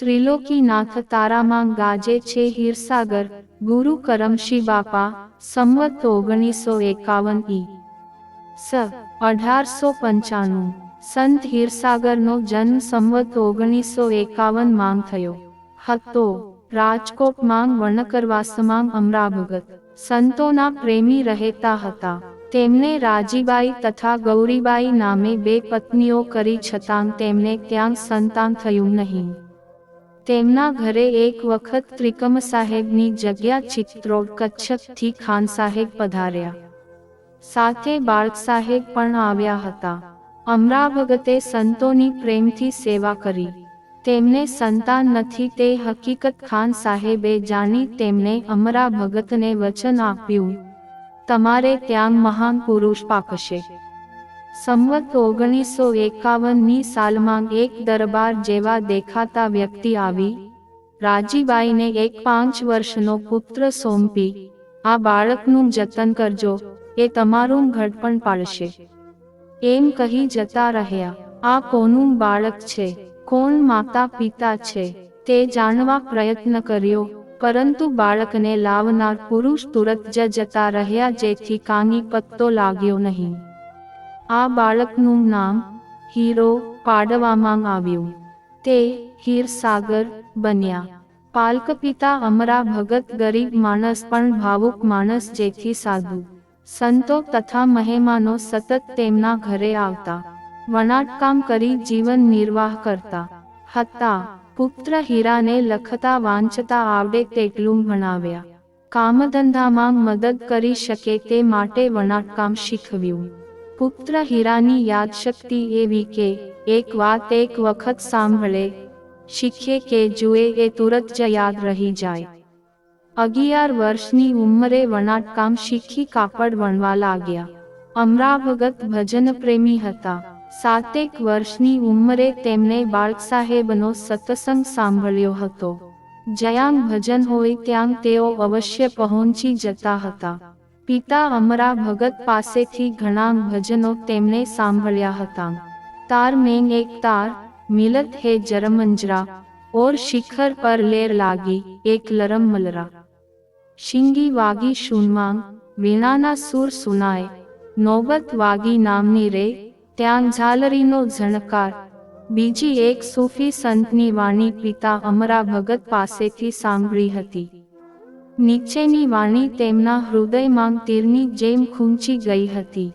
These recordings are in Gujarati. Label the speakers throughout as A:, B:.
A: ત્રિલોકીનાથ તારામાં ગાજે છે હીરસાગર, ગુરુ કરમશી બાપા, સંવત ઓગણીસો એકાવન ઈ. સ, અઢારસો પંચાણું. સંત હીરસાગરનો જન્મ સંવત ઓગણીસો એકાવન માંગ થયો. હતો રાજકોટમાં વણકરવાસમાં અમરાભગત. સંતોના પ્રેમી રહેતા હતા. તેમને રાજીબાઈ તથા ગૌરીબાઈ નામે બે પત્નીઓ કરી છતાં તેમને ત્યાં સંતાન થયું નહીં. તેમના ઘરે એક વખત ત્રિકમ સાહેબની જગ્યા ચિત્રોડ કચ્છથી ખાન સાહેબ પધાર્યા. સાથે બાળક સાહેબ પણ આવ્યા હતા. અમરા ભગતે સંતોની પ્રેમથી સેવા કરી. તેમને સંતાન નથી તે હકીકત ખાન સાહેબે જાણી તેમને અમરા ભગતને વચન આપ્યું. તમારે ત્યાં મહાન પુરુષ પાકશે. સંવત ઓગણીસો એકાવનની સાલમાં એક દરબાર જેવા દેખાતા વ્યક્તિ આવી. રાજીબાઈને એક પાંચ વર્ષનો પુત્ર સોંપી. આ બાળકનું જતન કરજો, એ તમારું ઘડપણ પાડશે. એમ કહી જતા રહ્યા. આ કોનું બાળક છે? કોણ માતા પિતા છે? તે જાણવા પ્રયત્ન કર્યો, પરંતુ બાળકને લાવનાર પુરુષ તુરત જ જતા રહ્યા જેથી કાની પત્તો લાગ્યો નહીં. આ બાળકનું નામ હીરો પાડવામાં આવ્યું. તે હીરસાગર બન્યા. પાલક પિતા અમરા ભગત ગરીબ માણસ પણ ભાવુક માણસ જેથી સાધુ. સંતો તથા મહેમાનો સતત તેમના ઘરે આવતા. વણાટકામ કરી જીવન નિર્વાહ કરતા. હતા. પુત્ર હીરાને લખતા વાંચતા આવડે તેટલું ભણાવ્યા. કામધંધામાં મદદ કરી શકે તે માટે વણાટકામ શીખવ્યું. પુત્ર હીરાની યાદશક્તિ એવી કે, એક વાત એક વખત સાંભળે. શીખે કે જુએ એ તુરત જ યાદ રહી જાય. અગિયાર વર્ષની ઉંમરે વણાટકામ શીખી કાપડ વણવા લાગ્યા. અમરાભગત ભજન પ્રેમી હતા. સાતેક વર્ષની ઉંમરે તેમને બાળક સાહેબનો સત્સંગ સાંભળ્યો હતો. જ્યાં ભજન હોય ત્યાં તેઓ અવશ્ય પહોંચી જતા હતા. પિતા અમરા ભગત પાસેથી ઘણા ભજનો તેમને સાંભળ્યા હતા. તાર મેન એક તાર, મિલત હે જરમંજરા, ઓર શિખર પર લેર લાગી, એક લરમ મલરા. શિંગી વાગી શૂનમાં વીણાના સૂર સુનાય, નોબત વાગી નામની રે ત્યાં ઝાલરીનો ઝણકાર. બીજી એક સૂફી સંતની વાણી પિતા અમરા ભગત પાસેથી સાંભળી હતી. નીચેની વાણી તેમના હૃદયમાં તીરની જેમ ખૂંચી ગઈ હતી.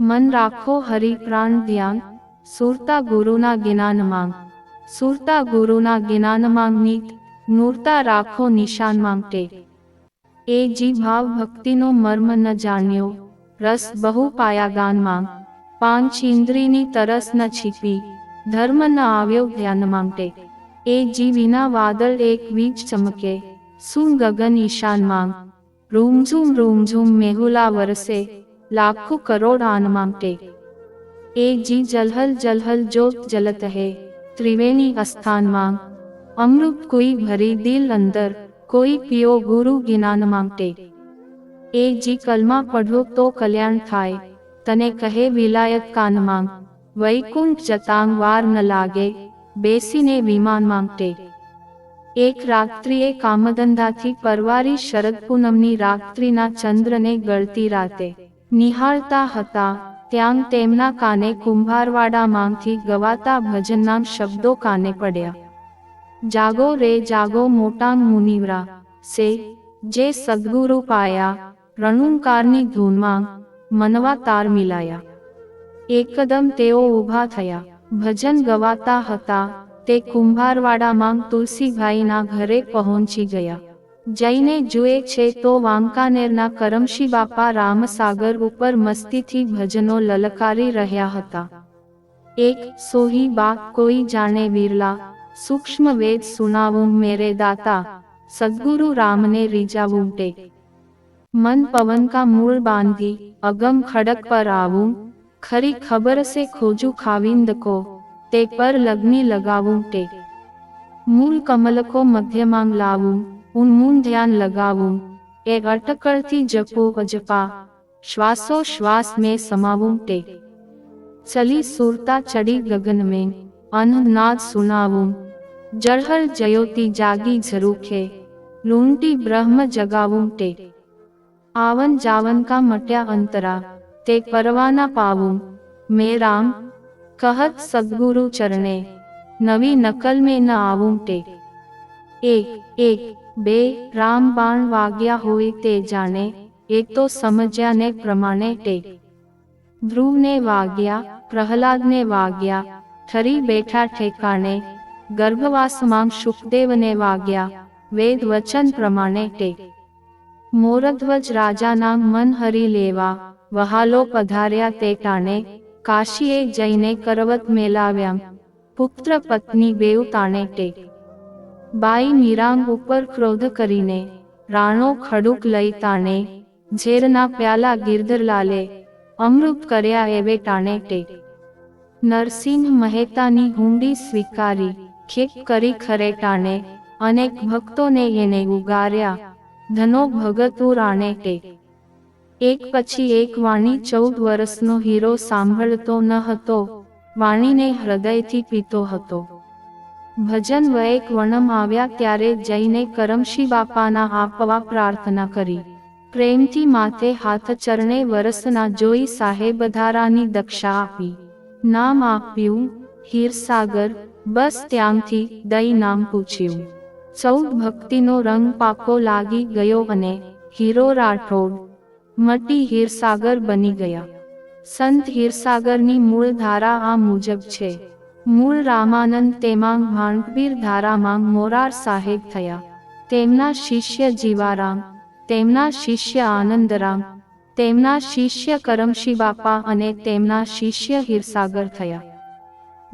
A: મન રાખો હરિપ્રાણ ધ્યાન, સુરતા ગુરુના જ્ઞાનમાં. સુરતા ગુરુના જ્ઞાનમાં નીત, નૂરતા રાખો નિશાન માંગટે એ જી ભાવ ભક્તિનો મર્મ ન જાણ્યો, રસ બહુ પાયા ગાનમાં પાંચ ઇન્દ્રિયની તરસ ન છીપી, ધર્મ ન આવ્યો ધ્યાન માંગટે એ જી વિના વાદળ એક વીજ ચમકે. સુન ગગન ઈશાન માંગ રૂમઝૂમ રૂમઝૂમ મેહુલા વરસે લાખો કરોડ આન માંગટે એ જી જલહલ જલહલ જોત જલત હે ત્રિવેણી અસ્થાન માંગ અમૃત કોઈ ભરી દિલ અંદર કોઈ પિયો ગુરુ જ્ઞાન માંગટે એ જી કલમા પઢો તો કલ્યાણ થાય તને કહે વિલાયત કાન માંગ વૈકુંઠ જતાંગ વાર ન લાગે બેસીને વિમાન માંગટે એક રાત્રિએ કામધંધાથી પરવારી શરદ પૂનમની રાત્રિના ચંદ્રને ગળતી રાતે નિહાળતા હતા, ત્યાં તેમના કાને કુંભારવાડામાંથી ગવાતા ભજનના શબ્દો કાને પડ્યા. જાગો રે, જાગો મોટા મુનિવરા, સે, જે સદગુરુ પાયા, રણુંકારની ધૂનમાં મનવા તાર મિલાયા. એકદમ તેઓ ઊભા થયા, ભજન ગવાતા હતા તે કુંભારવાડામાં તુલસીભાઈના ઘરે પહોંચી ગયા. જઈને જુએ છે તો વાંકાનેરના કરમશી બાપા રામસાગર ઉપર મસ્તીથી ભજનો લલકારી રહ્યા હતા. એક સોહી બા કોઈ જાણે વિરલા સૂક્ષ્મ વેદ સુનાવું મેરે દાતા, સદગુરુ રામને રીજાવું ટે. મન પવન કા મૂળ બાંધી, અગમ ખડક પર આવું, ખરી ખબર સે ખોજું ખાવિંદ કો. તે પર લગ્ની લગાવું ટે મૂળ કમલકો મધ્યમાં લાવું ઉન્મૂન ધ્યાન લગાવું એ અટકળથી જપો અજપા શ્વાસો શ્વાસ મેં સમાવું ટે ચલી સુરતા ચડી ગગન મેં અનનાદ સુનાવું જળહર જયોતિ જાગી ઝરૂખે લૂંટી બ્રહ્મ જગાવું તે આવન જાવન કા મટ્યા અંતરા તે પરવાના પાવું મેં રામ કહત સદગુરુ ચરણે, નવી નકલ મેં ન આવું ટે એક એક, બે, રામ બાણ વાગ્યા હોય તે જાણે, એ તો સમજ્યા ને પ્રમાણે ટે ધ્રુવને વાગ્યા, પ્રહલાદને વાગ્યા, ઠરી બેઠા ઠેકાણે, ગર્ભવાસમાં શુકદેવને વાગ્યા વેદ વચન પ્રમાણે ટે મોરધ્વજ રાજાના મન હરી લેવા, વહાલો પધાર્યા તે ટાણે કાશીએ જઈને કરવત મેલાવ્યા. પુત્ર પત્ની બેઉ તાણે ટેક. બાઈ મીરાંગ ઉપર ક્રોધ કરીને, રાણો ખડુક લઈ તાણે, ઝેરના પ્યાલા ગિરધરલાલે, અમૃત કર્યા એવે ટાણે ટેક. નરસિંહ મહેતાની હુંડી સ્વીકારી, ખેક કરી ખરે ટાણે, અનેક ભક્તોને એને ઉગાર્યા. ધનો ભગતુ રાણે તે એક પછી એક વાણી ચૌદ વર્ષનો હીરો સાંભળતો ન હતો, વાણીને હૃદયથી પીતો હતો. ભજન વયક વણમ આવ્યા ત્યારે જઈને કરમશી બાપાના આપવા પ્રાર્થના કરી. પ્રેમથી માથે હાથ ચરણે વરસના જોઈ સાહેબધારાની દક્ષા આપી. નામ આપ્યું, હીરસાગર બસ ત્યાંથી દઈ નામ પૂછ્યું. ચૌદ ભક્તિનો રંગ પાકો લાગી ગયો અને હીરો રાઠોડ મટી હીરસાગર બની ગયા. સંત હીરસાગરની મૂળ ધારા આ મુજબ છે. મૂળ રામાનંદ તેમાંગ ભાંડવીર ધારામાં મોરાર સાહેબ થયા. તેમના શિષ્ય જીવારામ, તેમના શિષ્ય આનંદરામ, તેમના શિષ્ય કરમશી બાપા અને તેમના શિષ્ય હીરસાગર થયા.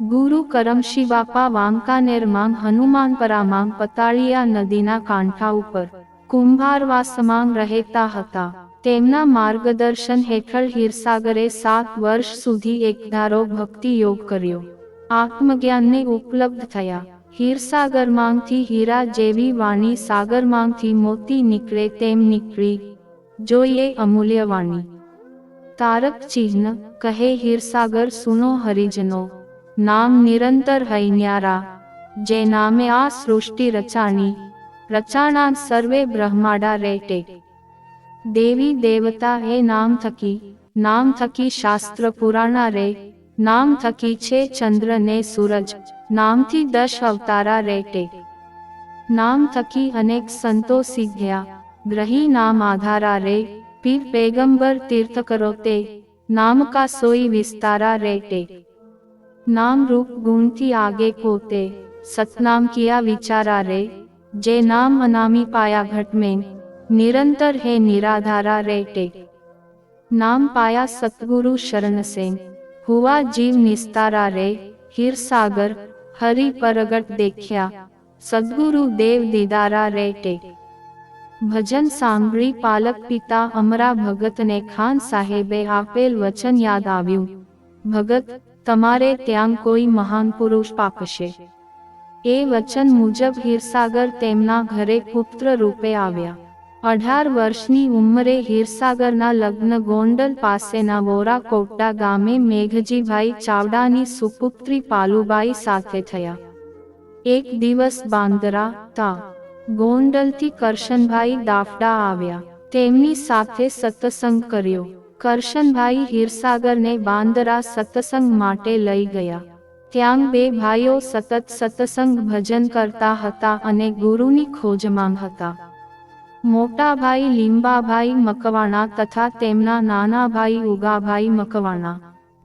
A: ગુરુ કરમશી બાપા વાંકાનેર માંગ હનુમાનપરા પતાળિયા નદીના કાંઠા ઉપર, કુંભારવાસમાં રહેતા હતા. તેમના માર્ગદર્શન હેઠળ હીરસાગરે સાત વર્ષ સુધી એકધારો ભક્તિ યોગ કર્યો. આત્મજ્ઞાનને ઉપલબ્ધ થયા. હીરસાગરમાંથી હીરા જેવી વાણી સાગરમાંથી મોતી નીકળે તેમ નીકળી. જોઈએ અમૂલ્ય વાણી. તારક ચિહ્ન, કહે હીરસાગર સુનો હરિજનો. નામ નિરંતર હૈન્યારા. જે નામે આ સૃષ્ટિ રચાણી. રચાણા સર્વે બ્રહ્માડા રેટે દેવી દેવતા એ નામ થકી નામ થકી શાસ્ત્ર પુરાણા રે, નામ થકી છે ચંદ્ર ને સૂરજ, નામથી દશ અવતારા રેટે. નામ થકી અનેક સંતો સિદ્ધ્યા, ગ્રહી નામ આધારા રે, પીર પેગંબર તીર્થ કરો તે નામ કા સોઈ વિસ્તારા રેટે. નામ રૂપ ગુણથી આગે કોતે, સતનામ કિયા વિચારા રે, જે નામ અનામી પાયા ઘટ નિરંતર હે નિરાધારા રેટે નામ પાયા સતગુરુ શરણસેન હુવા જીવ નિસ્તારા રે હિરસાગર હરિ પરગટ દેખ્યા સદગુરુ દેવ દીદારા રેટે ભજન સાંભળી પાલક પિતા અમરા ભગતને ખાન સાહેબે આપેલ વચન યાદ આવ્યું ભગત તમારે ત્યાં કોઈ મહાન પુરુષ પાપશે એ વચન મુજબ હીરસાગર તેમના ઘરે પુત્ર રૂપે આવ્યા અઢાર વર્ષની ઉંમરે હીરસાગરના લગ્ન ગોંડલ પાસેના વોરા કોટા ગામે મેઘજીભાઈ ચાવડાની સુપુત્રી પાલુબાઈ સાથે થયા. એક દિવસ બાંદરા તા ગોંડલથી કરશનભાઈ દાફડા આવ્યા. તેમની સાથે સત્સંગ કર્યો. કરશનભાઈ હીરસાગરને બાંદરા સત્સંગ માટે લઈ ગયા. ત્યાં બે ભાઈઓ સતત સત્સંગ ભજન કરતા હતા અને ગુરુની ખોજમાં હતા. મોટા ભાઈ લીંબાભાઈ મકવાણા તથા તેમના નાના ભાઈ ઉગાભાઈ મકવાણા.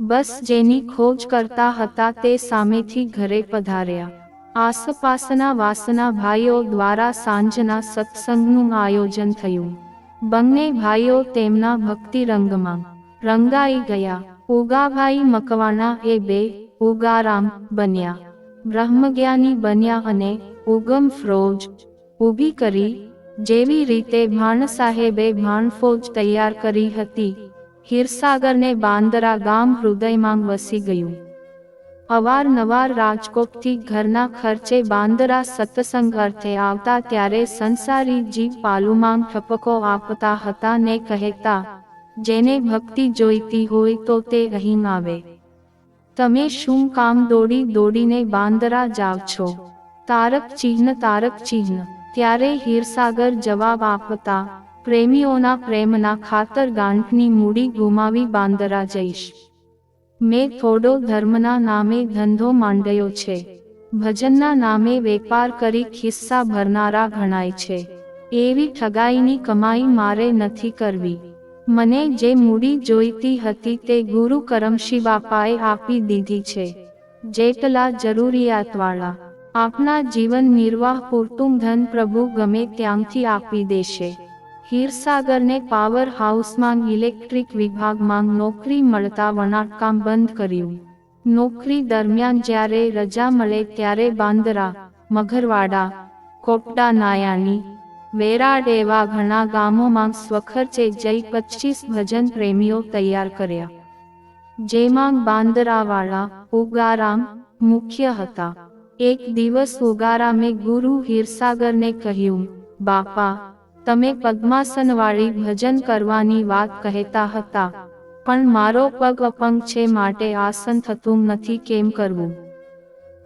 A: બસ જેની ખોજ કરતા હતા તે સામેથી ઘરે પધાર્યા. આસપાસના વાસના ભાઈઓ દ્વારા સાંજના સત્સંગનું આયોજન થયું. બંને ભાઈઓ તેમના ભક્તિ રંગમાં રંગાઈ ગયા. ઉગાભાઈ મકવાણા એ બે ઉગારામ બન્યા. બ્રહ્મજ્ઞાની બન્યા અને ઉગમ ફ્રોજ ઊભી કરી જેવી રીતે ભાણ સાહેબે ભાણફોજ તૈયાર કરી હતી, હીરસાગરને બાંદરા ગામ હૃદયમાં વસી ગયું. અવારનવાર રાજકોટથી ઘરના ખર્ચે બાંદરા સત્સંગ અર્થે આવતા ત્યારે સંસારી જીવ પાલુમાં ઠપકો આપતા હતા ને કહેતા, જેને ભક્તિ જોઈતી હોય તો તે અહીં આવે. તમે શું કામ દોડી દોડીને બાંદરા જાવ છો? તારક ચિહ્ન તારક ચિહ્ન. ત્યારે હીરસાગર જવાબ આપતા, પ્રેમીઓના પ્રેમના ખાતર ગાંઠની મૂડી ગુમાવી બાંદરા જઈશ. મેં થોડો ધર્મના નામે ધંધો માંડ્યો છે. ભજનના નામે વેપાર કરી ખિસ્સા ભરનારા ગણાય છે. એવી ઠગાઈની કમાઈ મારે નથી કરવી. મને જે મૂડી જોઈતી હતી તે ગુરુ કરમશી બાપાએ આપી દીધી છે. જેટલા જરૂરિયાતવાળા આપના જીવન નિર્વાહ પૂરતું ધન પ્રભુ ગમે ત્યાંથી આપી દેશે. હીરસાગરને પાવર હાઉસમાં ઇલેક્ટ્રિક વિભાગમાં નોકરી મળતા વણાટકામ બંધ કર્યું. નોકરી દરમિયાન જ્યારે રજા મળે ત્યારે બાંદરા મઘરવાડા કોપડા નાયાની, વેરાડ એવા ઘણા ગામોમાં સ્વખર્ચે જઈ પચીસ ભજન પ્રેમીઓ તૈયાર કર્યા. જેમાં બાંદરાવાળા, ઉગારામ મુખ્ય હતા. એક દિવસ ઉગારામે ગુરુ હીરસાગરને કહ્યું, બાપા, તમે પદ્માસનવાળી ભજન કરવાની વાત કહેતા હતા, પણ મારો પગ અપંગ છે માટે આસન થતું નથી, કેમ કરવું?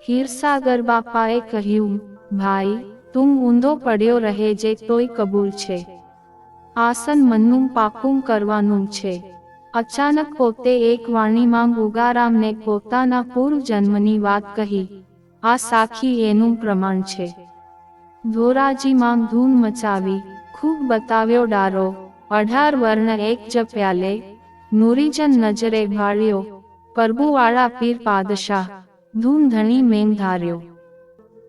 A: હીરસાગર બાપાએ કહ્યું, ભાઈ, તું ઊંધો પડ્યો રહે જે તોય કબૂલ છે. આસન મનનું પાકું કરવાનું છે. અચાનક પોતે એક વાણીમાં ગુગારામને પોતાના પૂર્વ જન્મની વાત કહી આ સાખી એનું પ્રમાણ છે. ધોરાજીમાં ધૂન મચાવી ખૂબ બતાવ્યો ડારો, અઢાર વર્ણ એક જ પ્યાલે નુરીજન નજરે ભાળ્યો પરબુવાળા પીર પાદશાહ ધૂમધણી મેં ધાર્યો.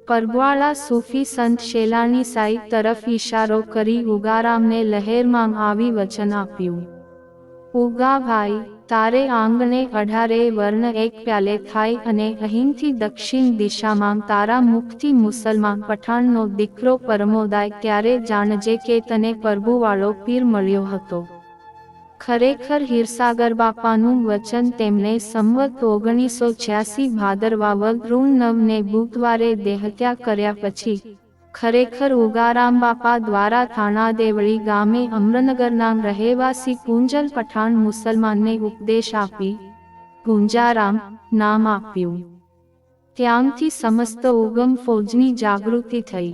A: પરબવાળા સૂફી સંત શેલાણી સાઈ તરફ ઈશારો કરી ઉગારામને લહેરમાં આવી વચન આપ્યું. ઉગા ભાઈ તારે આંગણે અઢારે વર્ણ એક પ્યાલે થાય અને અહીંથી દક્ષિણ દિશામાં તારા મુખથી મુસલમાન પઠાણનો દીકરો પરમોદાય ત્યારે જાણજે કે તને પ્રભુવાળો પીર મળ્યો હતો. ખરેખર હિરસાગર બાપાનું વચન તેમણે સંવત ઓગણીસો છ્યાસી ભાદરવા વગૃણ નવને બુધવારે દેહત્યા કર્યા પછી ખરેખર ઉગારામ બાપા દ્વારા થાણા દેવળી ગામે અમરનગરના રહેવાસી કુંજલ પઠાણ મુસલમાનને ઉપદેશ આપી ગુંજારામ નામ આપ્યું. ત્યાંથી સમસ્ત ઉગમ ફૌજની જાગૃતિ થઈ.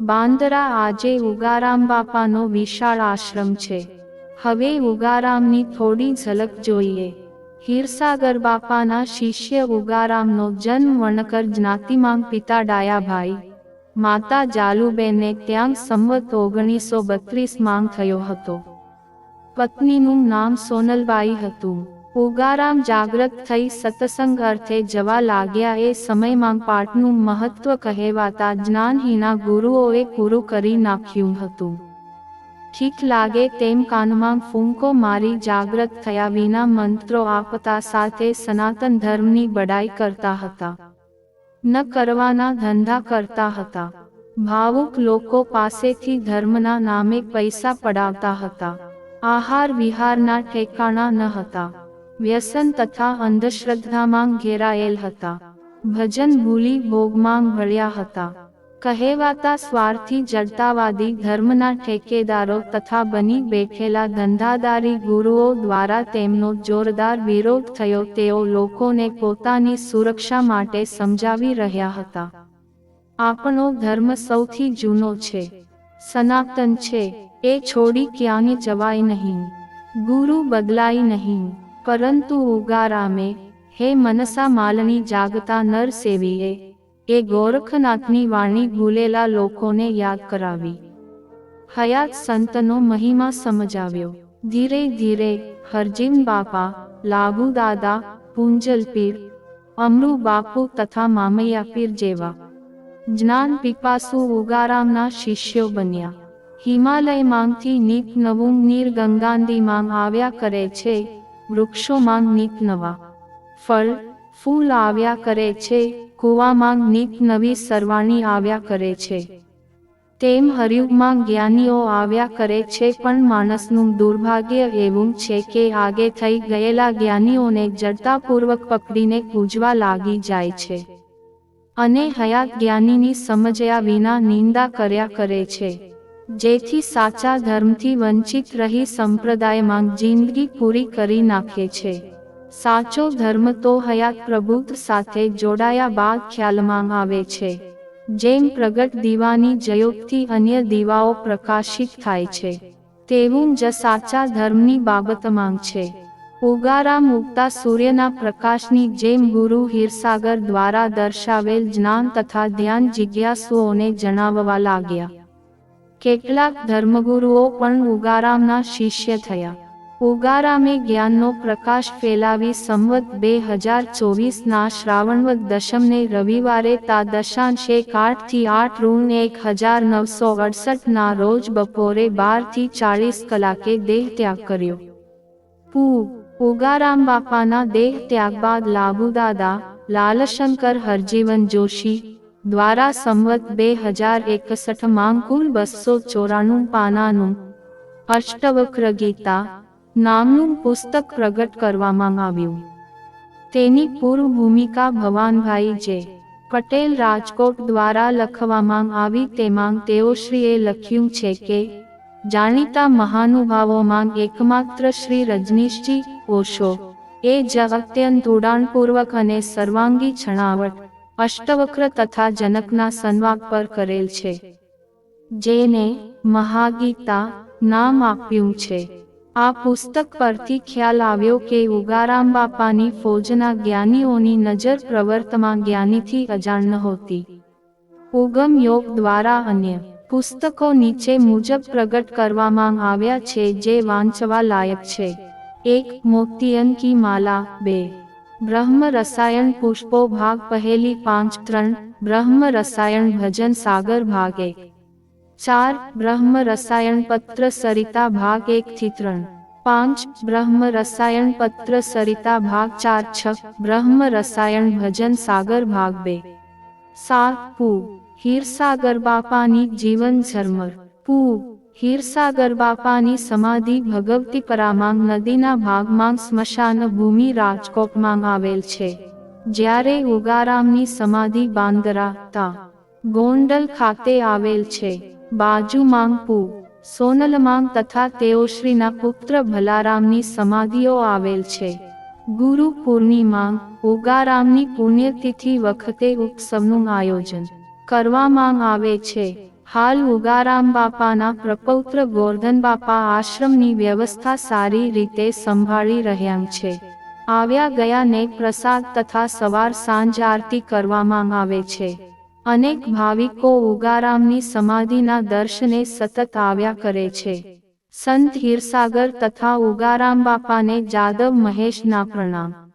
A: બાંદરા આજે ઉગારામ બાપાનો વિશાળ આશ્રમ છે. હવે ઉગારામની થોડી ઝલક જોઈએ. હીરસાગર બાપાના શિષ્ય ઉગારામનો જન્મ વણકર જ્ઞાતિમાં પિતા ડાયાભાઈ માતા જાલુબેને ત્યાં સંવત ઓગણીસો બત્રીસ માંગ થયો હતો. પત્નીનું નામ સોનલબાઈ હતું. ઉગારામ જાગૃત થઈ સત્સંગ અર્થે જવા લાગ્યા એ સમયમાં પાઠનું મહત્વ કહેવાતા જ્ઞાનહીના ગુરુઓએ પૂરું કરી નાખ્યું હતું. ઠીક લાગે તેમ કાનમાં ફૂંકો મારી જાગૃત થયા વિના મંત્રો આપતા સાથે સનાતન ધર્મની બડાઈ કરતા હતા. ન કરવાના ધંધા કરતા હતા. ભાવુક લોકો પાસેથી ધર્મના નામે પૈસા પડાવતા હતા. આહાર વિહારના ઠેકાણા ન હતા. વ્યસન તથા અંધશ્રદ્ધામાં ઘેરાયેલ હતા. ભજન ભૂલી ભોગમાં ભળ્યા હતા. કહેવાતા સ્વાર્થી જડતાવાદી ધર્મના ઠેકેદારો તથા બની બેઠેલા ધંધાદારી ગુરુઓ દ્વારા તેમનો જોરદાર વિરોધ થયો. તેઓ લોકોને પોતાની સુરક્ષા માટે સમજાવી રહ્યા હતા. આપણો ધર્મ સૌથી જૂનો છે. સનાતન છે. એ છોડી ક્યાંય જવાય નહીં. ગુરુ બદલાય નહીં. પરંતુ ઉગારામે, હે મનસા માલની જાગતા નર સેવીએ એ ગોરખનાથની વાણી ભૂલેલા લોકોને યાદ કરાવી. હયાત સંતનો મહિમા સમજાવ્યો. ધીરે ધીરે હરજીમ બાપા લાભુ દાદા, પૂંજલ પીર અમરુ બાપુ તથા મામૈયા પીર જેવા જ્ઞાન પીપાસુ ઉગારામના શિષ્યો બન્યા. હિમાલયમાંથી નીત નવું નીર ગંગાંદીમાં આવ્યા કરે છે વૃક્ષોમાં નીત નવા ફળ, ફૂલ આવ્યા કરે છે કૂવામાં નીત નવી સરવાણી આવ્યા કરે છે. તેમ હરિયુગમાં જ્ઞાનીઓ આવ્યા કરે છે પણ માણસનું દુર્ભાગ્ય એવું છે કે આગે થઈ ગયેલા જ્ઞાનીઓને જડતાપૂર્વક પકડીને પૂજવા લાગી જાય છે. અને હયાત જ્ઞાનીની સમજ્યા વિના નિંદા કર્યા કરે છે. જેથી સાચા ધર્મથી વંચિત રહી સંપ્રદાયમાં જિંદગી પૂરી કરી નાખે છે. સાચો ધર્મ તો હયાત પ્રભુત્વ સાથે જોડાયા બાદ ખ્યાલમાં આવે છે. જેમ પ્રગટ દીવાની જયોગથી અન્ય દીવાઓ પ્રકાશિત થાય છે, તેવું જ સાચા ધર્મની બાબત માંગ છે. ઉગારામ ઉગતા સૂર્યના પ્રકાશની જેમ ગુરુ હીરસાગર દ્વારા દર્શાવેલ જ્ઞાન તથા ધ્યાન જિજ્ઞાસુઓને જણાવવા લાગ્યા. કેટલાક ધર્મગુરુઓ પણ ઉગારામના શિષ્ય થયા. ઉગારામે જ્ઞાનનો પ્રકાશ ફેલાવી સંવત બે હજાર ચોવીસના શ્રાવણવદ દશમને રવિવારે તા દશાંશ આઠથી આઠ ઋણ એક હજાર નવસો અડસઠના રોજ બપોરે બારથી ચાળીસ કલાકે દેહ ત્યાગ કર્યો. પૂ. ઉગારામ બાપાના દેહ ત્યાગ બાદ લાભુદાદા લાલશંકર હરજીવન જોશી, દ્વારા સંવત બે હજાર એકસઠમાં કુલ બસો ચોરાણું પાનાનું અષ્ટવક્ર ગીતા નામનું પુસ્તક પ્રગટ કરવામાં આવ્યું. તેની પૂર્વ ભૂમિકા ભવાનભાઈ જે પટેલ રાજકોટ દ્વારા લખવામાં આવી તેમાં તેઓશ્રીએ લખ્યું છે કે, જાણીતા મહાનુભાવોમાં એકમાત્ર શ્રી રજનીશજી ઓશો. એ જ અત્યંત ઉડાણપૂર્વક અને સર્વાંગી છણાવટ, અષ્ટવક્ર તથા જનકના સંવાદ પર કરેલ છે. જેને મહાગીતા નામ આપ્યું છે. આ પુસ્તક પરથી ખ્યાલ આવ્યો કે ઉગારામ બાપાની ફોજના જ્ઞાનીઓની નજર પ્રવર્તમાં જ્ઞાનીથી અજાણ નહોતી. ઉગમ યોગ દ્વારા અન્ય પુસ્તકો નીચે મુજબ પ્રગટ કરવામાં આવ્યા છે જે વાંચવા લાયક છે. એક, મોતિયન કી માલા. બે, બ્રહ્મ રસાયણ પુષ્પો ભાગ પહેલી પાંચ, ત્રણ, બ્રહ્મ રસાયણ ભજન સાગર ભાગ એક. ચાર બ્રહ્મ રસાયણ પત્ર સરિતા ભાગ એક થી ત્રણ પાંચ બ્રહ્મ રસાયણ પત્ર સરિતા ભાગ ચાર છ બ્રહ્મ રસાયણ ભજન સાગર ભાગ બે. સાત પુ. હીરસાગર બાપાની જીવન ઝરમર. પુ. હીરસાગર બાપાની સમાધિ ભગવતી પરામાંગ નદીના ભાગમાં સ્મશાન ભૂમિ રાજકોટમાં આવેલ છે. જ્યારે ઉગારામની સમાધિ બાંદરા તા. ગોંડલ ખાતે આવેલ છે. બાજુમાં પુ. સોનલમાંગ તથા તેઓશ્રીના પુત્ર ભલારામની સમાધિઓ આવેલ છે. ગુરુ પૂર્ણિમા, ઉગારામની પુણ્યતિથિ વખતે ઉત્સવનું આયોજન કરવામાં આવે છે. હાલ ઉગારામ બાપાના પ્રપૌત્ર ગોર્ધન બાપા આશ્રમની વ્યવસ્થા સારી રીતે સંભાળી રહ્યા છે. આવ્યા ગયાને પ્રસાદ તથા સવાર સાંજ આરતી કરવામાં આવે છે. અનેક ભાવિકો ઉગારામની સમાધિના દર્શને સતત આવ્યા કરે છે. સંત હીરસાગર તથા ઉગારામ બાપાને જાદવ મહેશના પ્રણામ.